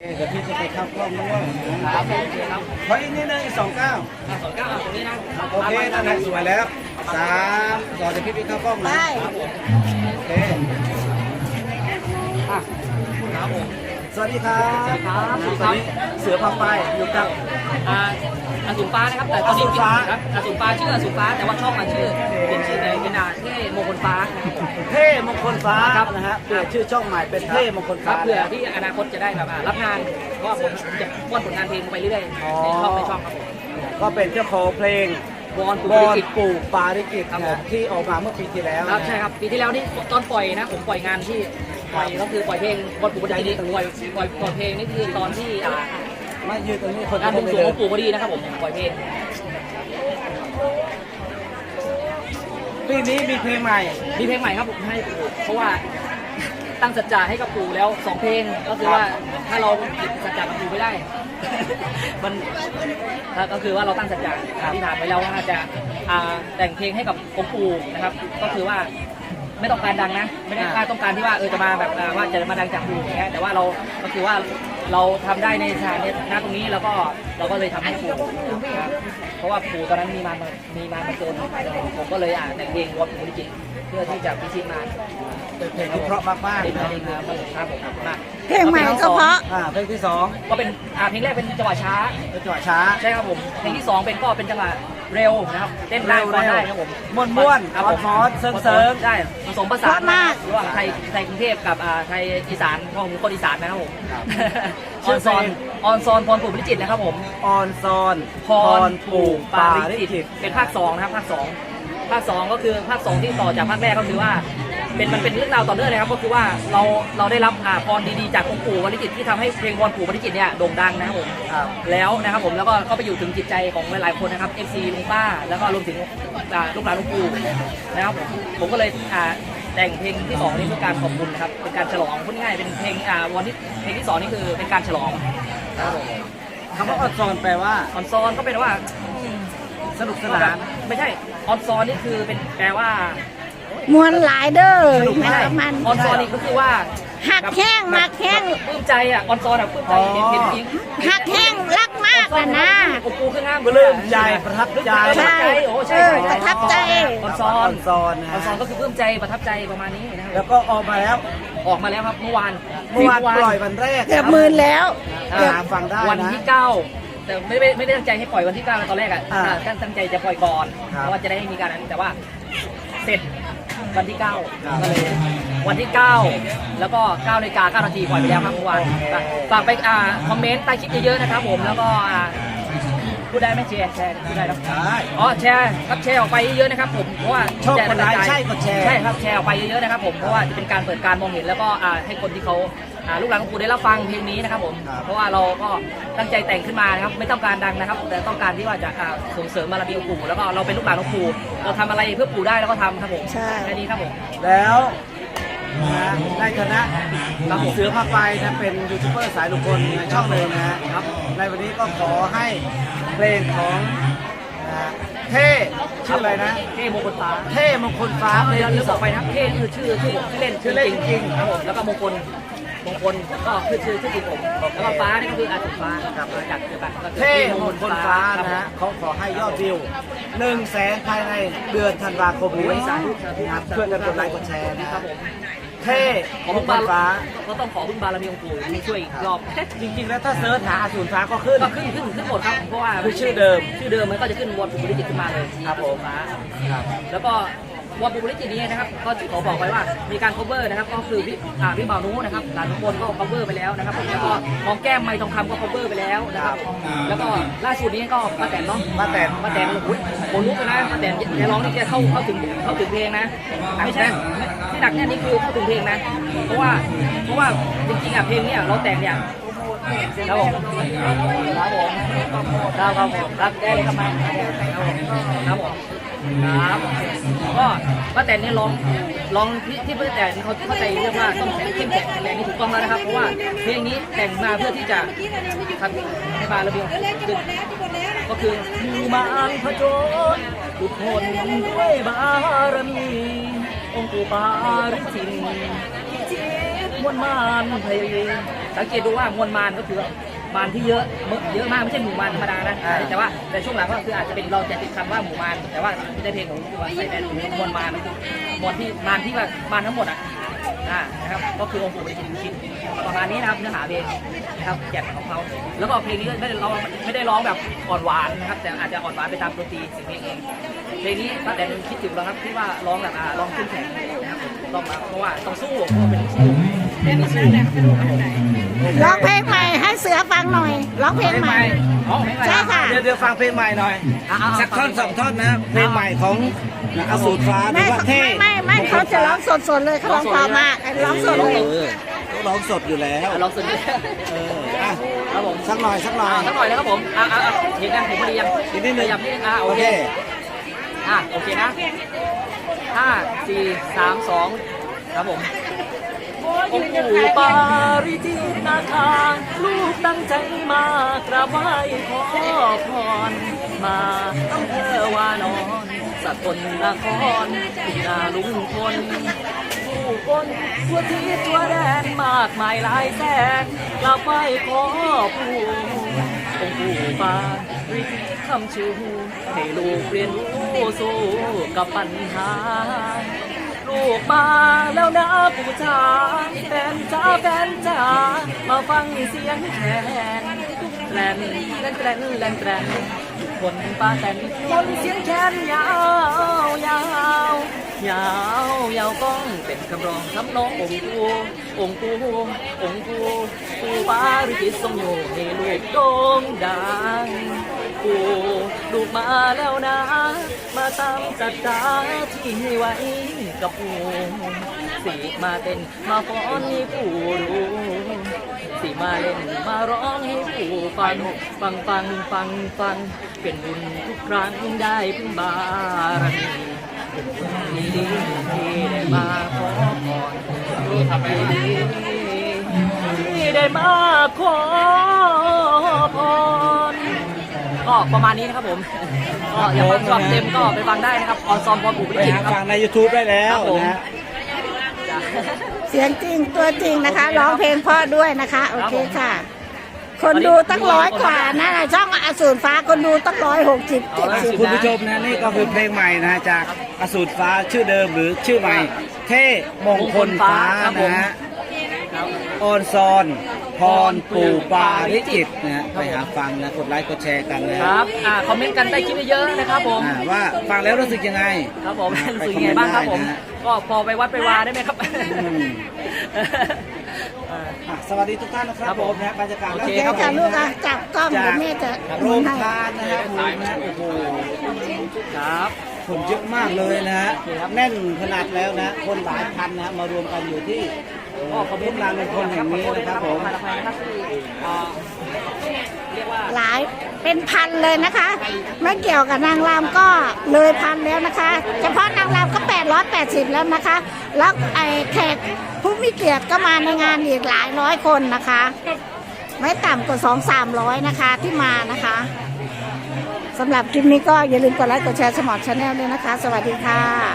เดี๋ยวพี่จะไปเข้ากล้องด้วยครับโอเคครับขออีกนิดนึงอีกสองเก้าอะสองเก้าเอาตรงนี้นะโอเคนั่นแหละสวยแล้วสามต่อจากพี่ไปเข้ากล้องนะได้ครับผมโอเคอะครับผมสวัสดีครับครับตอนนี้เสือพาไปอยู่กับ อ่าอสูรฟ้านะครับ แต่ตอนนี้อสูรฟ้าครับอสูรฟ้าชื่ออสูรฟ้าแต่ว่าช่องมาชื่อเป็นชื่อในเป็นอ่าเท่มงคลฟ้านะครับผมเท่มงคลฟ้าครับนะฮะเปลี่ยนชื่อช่องใหม่เป็นเท่มงคลคฟ้ารับเผื่อที่อนาคตจะได้แบบอ่ารับงานเพราะว่าผมจะป้อนผลงานเพลงไปเรื่อยๆอ๋อในช่องในช่องครับผมก็เป็นเจ้าของเพลงบอลบปุอริลจิตปลูกปาริกิตครับผมนะที่ออกมาเมื่อปีที่แล้วครับนะใช่ครับปีที่แล้วนี่ตอนปล่อยนะผมปล่อยงานที่ปล่อยก็คือปล่อยเพลงบอลปุริจิตนี่ปล่อยปล่อยปล่อยเพลงนี่คือตอนที่อ่า ไม่ยืนตรงนี้คนงานบจะวงไม่สรวงเดิขอนงปู่พอดีนะครับผมปล่อยเพลงปีนี้มีเพลงใหม่ มีเพลงใหม่ครับผมให้ปู่เพราะว่าตั้งสัจจะให้กับปู่แล้วสองเพลงก็คือว่าถ้าเราผิดสัจจะกับปู่ไม่ได้ มันก็คือว่าเราตั้งสัจจะอธิษฐานไว้แล้วว่าจะอ่าแต่งเพลงให้กับองค์ปู่นะครับ ก็คือว่าไม่ต้องการดังนะ ไม่ได้ว่าต้องการที่ว่าเออจะมาแบบอ่าว่าจะมาดังจากปู่อย่างเงี้ยแต่ว่าเราก็คือว่า เราทำได้ในสถานณตรงนี้แล้วก็เราก็เลยทำให้ปู่นะครับเพราะว่าปู่ตอนนั้นมีมามีมามาเกินผมก็เลยอ่านแต่งเพลงวอดปู่จริงๆเพื่อที่จะพิชิตมาเป็นเพลงที่เพราะมากเป็นๆเพนะลงครับผมครับผมมากเพลงใหม่ก็เพราะอ่าเพลงที่สองก็เป็นอ่าเพลงแรกเป็นจังหวะช้าเป็นจังหวะช้าใช่ครับผมเพลงที่สองเป็นก็เป็นจังหวะ เร็วนะครับเต้นได้เร็วฟ้อนได้เร็วครับผมม่วนๆครับผมฟอนๆเซิงๆได้ผสมผสานเพราะมากระหว่างไทยไทยกรุงเทพกับอ่าไทยอีสานของคนอีสานนะครับผมครับออนซอนออนซอนพรปู่พิจิตรนะครับผมออนซอนพรปู่ปาริจิตเป็นภาคสองนะครับภาคสองภาคสองก็คือภาคสองที่ต่อจากภาคแรกก็คือว่า เป็นมันเป็นเรื่องราวต่อเนื่องเลยครับ ก็คือว่าเราเราได้รับอ่าพรดีๆจากองค์ปู่ปาริจิตที่ทำให้เพลงพรปู่ปาริจิตเนี่ยโด่งดังนะครับผมครับแล้วนะครับผมแล้วก็เข้าไปอยู่ถึงจิตใจของหลายๆคนนะครับ FC ลุงป้า แล้วก็รวมถึงอ่าลูกหลานลุงปู่นะครับผมผมก็เลยอ่าแต่งเพลงที่สองนี่เพื่อการขอบคุณนะครับเป็นการฉลองพูดง่ายๆเป็นเพลงอ่าวันที่เพลงที่สองนี่คือเป็นการฉลองนะครับผมคำว่าออนซอนแปลว่าออนซอนก็เป็นว่าอืมสนุกสก็นาแบนบไม่ใช่ออนซอนนี่คือเป็นแปลว่า มวนหลายเด้อไม่ใช่มันออนซอนนี่ก็คือว่าหักแข้งมักแข้งปลื้มใจอะออนซอนอะปลื้มใจเห็นเห็นจริงหักแข้งรักมากนะนะโอ้ปูขึ้นห้ามปลื้มใจประทับใจใช่โอ้ใช่เออใช่ประทับใจออนซออนนซอนนะออนซอนก็คือปลื้มใจประทับใจประมาณนี้นะครับแล้วก็ออกมาแล้วออกมาแล้วครับเมื่อวานเมื่อวานปล่อยวันแรกเกือบหมื่นแล้วอ่าเกือบหาฟังได้วันนะที่เก้าแต่ไม่ได้ไม่ได้ตั้งใจให้ปล่อยวันที่เก้าตอนแรกอะอ่าตั้งตั้งใจจะปล่อยก่อนครับเพราะว่าจะได้มีการนั้นแต่ว่าเสร็จ วันที่เก้าครับก็เลยวันที่เก้าแล้วก็เก้านาฬิกาเก้านาทีปล่อยไปแล้วครับเมื่อวานฝากไปอ่าคอมเมนต์ใต้คลิปเยอะๆนะครับผมแล้วก็อ่าพูดได้ไหมแชร์แชร์พูดได้แล้วได้อ๋อแชร์ครับแชร์ออกไปเยอะๆนะครับผมเพราะว่าชอบกดไลค์ใช่กดแชร์ใช่ครับแชร์ออกไปเยอะๆนะครับผมเพราะว่าจะเป็นการเปิดการมองเห็นแล้วก็อ่าให้คนที่เขาอ่า ลูกหลานของปู่ได้รับฟังเพลงนี้นะครับผมครับเพราะว่าเราก็ตั้งใจแต่งขึ้นมานะครับไม่ต้องการดังนะครับ แต่ต้องการที่ว่าจะอ่าส่งเสริมบารมีองค์ปู่แล้วก็เราเป็นลูกหลานของปู่เราทำอะไรเพื่อปู่ได้เราก็ทำครับผมใช่แค่นี้ครับผมแล้วนะในคณะเสือพาไปนะเป็นยูทูบเบอร์สายลุงพลในช่องเลยนะฮะครับ ในวันนี้ก็ขอให้เพลงของนะเท่ชื่ออะไรนะ เท่มงคลฟ้า เท่มงคลฟ้าครับเพลเดี๋งยวลืที่มสบอองกไปนะครับเท่คือชื่อชื่อผมชื่อเล่นชื่อเล่นจริงครับผมแล้วก็มงคล มงคลก็คือชื่อชื่อจริงผมแล้วก็ฟ้านี่ก็คืออาชีพฟ้าครับมาจากเดียวกันก็คือเท่มงคลฟ้าครับนะฮะเขาขอให้ยอดวิวหนึ่งแสนภายในเดือนธันวาคมนี้โอ้ยสาธุสาธุนะครับช่วยกันกดไลค์กดแชร์นะคครัรับบผมเท่ขอมพึ่งงคบาลรฟ้าก็ต้องขอพึ่งบารมีองค์ปู่ให้ช่วยอีกรอบจริงๆแล้วถ้าเซิร์ชหาอสูรฟ้าก็ขึ้นก็ขึ้นขึ้นขึ้นหมดครับเพราะว่าคือชื่อเดิม ชื่อเดิมมันก็จะขึ้นวอดปูริจิตขึ้นมาเลยครับผมฟ้าครับแล้วก็ วอดปูริจิตนี้นะครับก็ขอบอกไว้ว่ามีการ cover นะครับก็คือพี่อ่าพี่บ่าวนุนะครับหลานทุกคนก็ cover ไปแล้วนะครับผมแล้วก็มองแก้มไม้ทองคำก็ cover ไปแล้วนะครับแล้วก็ล่าสุดนี้ก็ป้าแตนเนาะป้าแตนป้าแตนโอ้ยโหลุกเลยนะป้าแตนแกร้องนี่แกเข้าเข้าถึงเข้าถึงเพลงนะไม่ใช่ที่หนักเนี่ยนี่คือเข้าถึงเพลงนะ เพราะว่าเพราะว่าจริงๆอะเพลงเนี่ยเราแต่งเนี่ยครับผมครับผมครับครับผมรับได้เลยครับมาครับผมครับ ก็ป้าแตนนี่ยร้องร้องที่ที่ป้าแตนเขาเข้าใจเรื่องว่าต้องแข็งเข้มแข็งแข็งแรงนี่ถูกต้องแล้วนะครับ เพราะว่าเพลงนี้แต่งมาเพื่อที่จะทำให้บาระเบียงขึ้นก็คือมีมารพจนทุกคนด้วยบารมีองค์ปู่ปาริจินจิตมวลมานเพลงสังเกตดูว่ามวลมารก็คือ มารที่เยอะเยอะมากไม่ใช่หมู่มารธรรมดานะอ่าแต่ว่าแต่ช่วงหลังก็คืออาจจะเป็นเราจะติดคำว่าหมู่มารแต่ว่าในเพลงของตัวใส่แต่มวลมารมวลที่มารที่ว่ามารทั้งหมดอะอ่านะครับก็คือองค์ปู่ปฏิจิตชินประมาณนี้นะครับเนื้อหาเพลงนะครับแก่นของเขาแล้วก็เพลงนี้ก็ไม่ได้ร้องไม่ได้ร้องแบบอ่อนหวานนะครับแต่อาจจะอ่อนหวานไปตามดนตรีเสียงเพลงเองเพลงนี้ป้าแตนคิดถึงแล้วครับที่ว่าร้องแบบอ่าร้องขึ้นแข็งนะครับ ต้องมาเพราะว่าต้องสู้เพราะว่าเป็นสู้เพลงนี้สู้ร้องเพลงใหม่ให้เสือฟังหน่อยร้องเพลงใหม่ อ๋อเพลงอะไรใช่ค่ะ เดี๋ยวเดี๋ยวฟังเพลงใหม่หน่อยอะเอาเอาสักท่อนสองท่อนนะเพลงใหม่ของอสูรฟ้าหรืไม่อว่าเท่ไม่ไม่ไม่เขาจะร้องสดๆเลยเขาร้องเพราะมากร้องสดเลย เออต้องร้องสดอยู่แล้วอะลองสุดเลยเอออะครับผมสักหน่อยสักหน่อย อะสักหน่อยนะครับผมอะอะอะเห็นกันผมพอดียังอีกนิดนึงขยับนิดนึงอะโอโอเคเค อะโอเคนะ ห้าสี่สามสองครับผมองค์ปู่ปาริจิตนาคาลูกตั้งใจมากราบไหว้ขอพรมาอำเภอวานอนสกลนครที่นาลุงพลผู้คนทั่วทิศทั่วแดนมากมายหลายแสนกราบไหว้ขอปู่องค์ปู่ปาริจิต คำชูให้ลูกเรียนรู้สู้กับปัญหา ลูกมาแล้วนะผู้ชายแฟนจ้าแฟนจ๋ามาฟังเสียงแคนแลนแลนแลนแลนแลนคนป้าแตนคนเสียงแคนยาวยาวยาวยาวก้องเป็นคำร้องคำน้ององค์กูองค์กูองค์กูกูปาริจิตทรงอยู่ให้ลูกโด่งดัง กูลูกมาแล้วนะ มาตามจัดจาที่ให้ไว้กับปูสีมาเต้นมาฟ้อนให้ผู้รู้สีมาเล่นมาร้องให้ผู้ฟังฟังฟังฟังฟัง เป็นบุญทุกครั้งได้พึ่งบารมีดีที่ได้มาขอพรดีที่ได้มาขอพร ก็ประมาณนี้นะครับผมก็อย่าฟังฉบับเต็มก็ไปฟังได้นะครับออนซอมพอปู่ไปพิจิตรหานะครับ ฟังใน YouTube ได้แล้วครับผม นะฮะจ้ะเสียงจริงตัวจริงนะคะร้องเพลงเพราะด้วยนะคะ โอเคค่ะ คนดูตั้งร้อยกว่านะช่องอสูรฟ้าคนดูตั้งร้อยหกสิบเจ็ดสิบ คุณผู้ชมนะนี่ก็คือเพลงใหม่นะฮะจากอสูรฟ้าชื่อเดิมหรือชื่อใหม่ เท่มงคลฟ้าครับผมนะฮะครับออนซอน พรปู่ปาริจิตนะฮะไปหาฟังนะกดไลค์กดแชร์กันนะคฮะรับอ่าคอมเมนต์กันใต้คลิปเยอะๆนะครับผม อ่าว่าฟังแล้วรู้สึกยังไงครับผมนะรู้สึกยังไงบ้างครับผมไปอเมนต์ได้นะฮะก็พอไปวัดไปวาได้ไหมครับอืมอะสวัสดีทุกท่านนะครับครับผผมมนะบรรยากาศโอแล้วเคแก้ครับค่ะลูกอะจับกล้องจาเดี๋ยกวแม่จะโรงให้ ทานนะครับผมนะโอ้โหครับ คนเยอะมากเลยนะฮะโอเคครับแน่นขนาดแล้วนะ คนหลายพันนะฮะมารวมกันอยู่ที่ ก็คอมเมนต์ลานเป็นคนแห่งนี้นะครับผมขออภัยนะครับที่อ่าเรียกว่าหลายเป็นพันเลยนะคะ ไม่เกี่ยวกับนางรำก็เลยพันแล้วนะคะ เฉพาะนางรำก็ 880 แล้วนะคะ แล้วไอ้แขกผู้มีเกียรติก็มาในงานอีกหลายร้อยคนนะคะ ไม่ต่ำกว่า2 300 นะคะที่มานะคะสำหรับคลิปนี้ก็อย่าลืมกดไลค์กดแชร์สมอร์ทชาแนลด้วยนะคะ สวัสดีค่ะ